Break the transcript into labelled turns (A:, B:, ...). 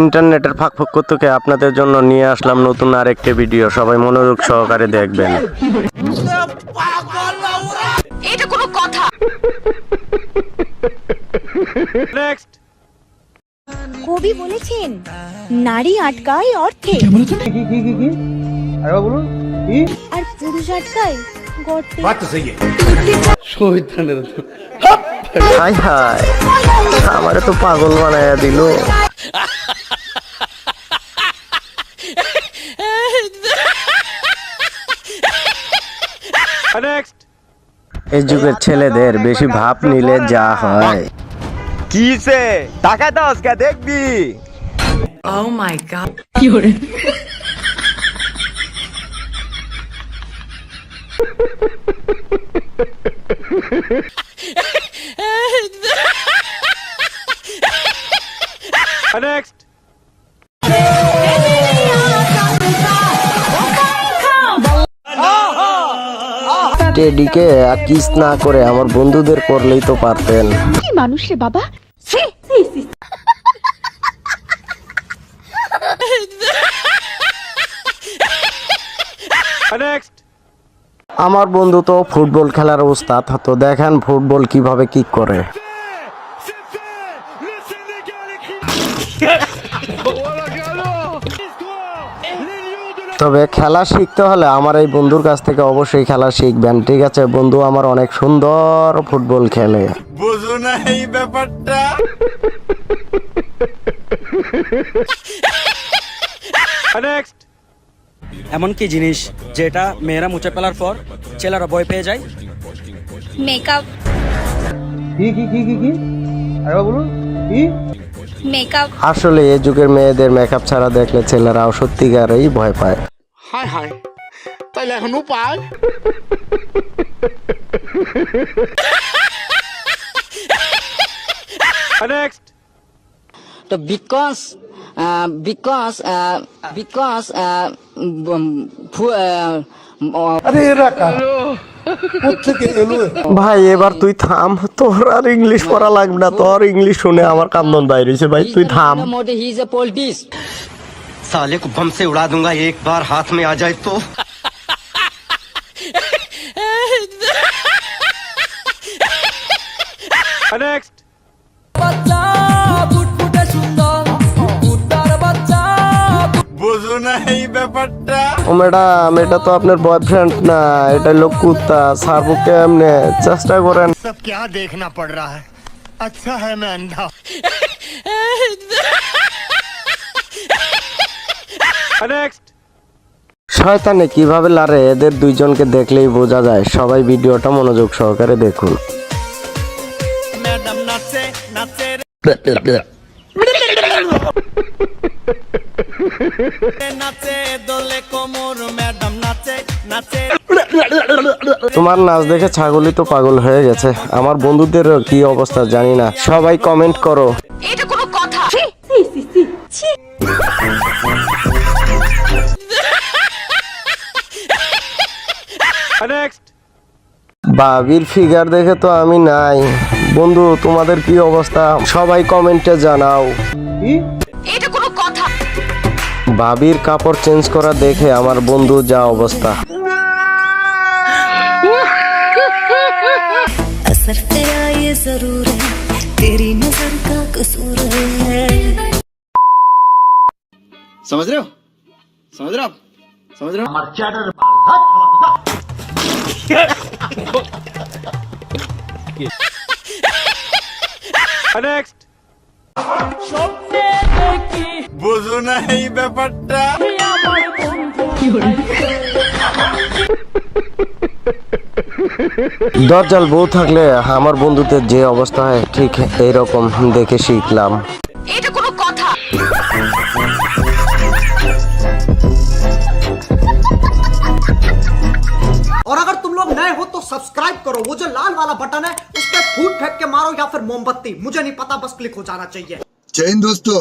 A: ইন্টারনেটের ফাঁক থেকে আপনাদের জন্য নিয়ে আসলাম নতুন আরেকটি ভিডিও। সবাই মনোযোগ সহকারে দেখবেন।
B: এটা কোনো কথা।
C: কবি বলেছেন নারী আটকায় অর্থে। আর পুরুষ আটকায় গর্তে।
A: হাই হাই। আমারে তো পাগল বানায়া দিল। এই যুগের ছেলেদের বেশি ভাব নিলে যা হয়।
D: কিসে টাকা দাস কে দেখবি।
B: Oh my god.
A: টেডিকে কিস না করে আমার বন্ধুদের করলেই তো পারতেন।
C: কি মানুষ রে বাবা?
A: আমার বন্ধু তো ফুটবল খেলার উস্তাদ তো দেখেন ফুটবল কীভাবে কিক করে। তবে খেলা শিখতে হলে আমার এই বন্ধুর কাছ থেকে অবশ্যই খেলা শিখবেন। ঠিক আছে বন্ধু আমার অনেক সুন্দর ফুটবল খেলে।
D: বুঝো না এই ব্যাপারটা।
E: এমন কি জিনিস যেটা মেয়েরা মুছে ফেলার পর ছেলেরা ভয় পেয়ে যায়?
C: মেকআপ মেকআপ
A: আসলে এই যুগের মেয়েদের মেকআপ ছাড়া দেখলে ছেলেরাও সত্যিকারেই ভয় পায়।
F: হায় হায় তাইলে এখন উপায়?
G: তো বিকজ বিকজ বিকজ
A: ভাই এবার তুই থাম তোর আর ইংলিশ পড়া লাগবে না তোর ইংলিশ শুনে আমার কান্দন বাইরে হয়েছে ভাই তুই থাম
G: মোটে হি ইজ এ পলিটিক্স
D: साले को बम से उड़ा दूंगा एक बार हाथ में आ जाए तो বুঝো না এই ব্যাপারটা
A: ও ম্যাডাম এটা তো আপনার বয়ফ্রেন্ড না এটা লোক কুত্তা সারবো কেমনে চেষ্টা করেন
F: सब क्या देखना पड़ रहा है अच्छा है मैं अंधा
A: শয়তানে কিভাবে লারে এদের দুইজনকে দেখলেই বোঝা যায় সবাই ভিডিওটা মনোযোগ সহকারে দেখুন
E: ম্যাডাম নাচে নাচে নাচে দোলে কোমর ম্যাডাম নাচে নাচে।
A: তোমার নাচ দেখে ছাগলই তো পাগল হয়ে গেছে। আমার বন্ধুদের কি অবস্থা জানি না। সবাই কমেন্ট করো।
B: এটা কোনো কথা।
A: বাবির ফিগার দেখে তো আমি নাই। বন্ধু তোমাদের কি অবস্থা? সবাই কমেন্টে জানাও। বাবির কাপড় চেঞ্জ করা দেখে আমার বন্ধু যা অবস্থা
H: असर तेरा ये जरूर है तेरी नजर का कसूर है
F: समझ रहे हो समझ रहे हो आप समझ रहे हो
D: বুঝো না এই ব্যাপারটা
A: দরজাল বউ থাকলে আমার বন্ধুদের যে অবস্থা হয় ঠিক এইরকম দেখে শিখলাম
B: এটা কোনো কথা
I: और अगर तुम लोग नए हो तो सब्सक्राइब करो वो जो लाल वाला बटन है उस पर फूट फेंक के मारो या फिर मोमबत्ती मुझे नहीं पता बस क्लिक हो जाना चाहिए
J: जय हिंद दोस्तों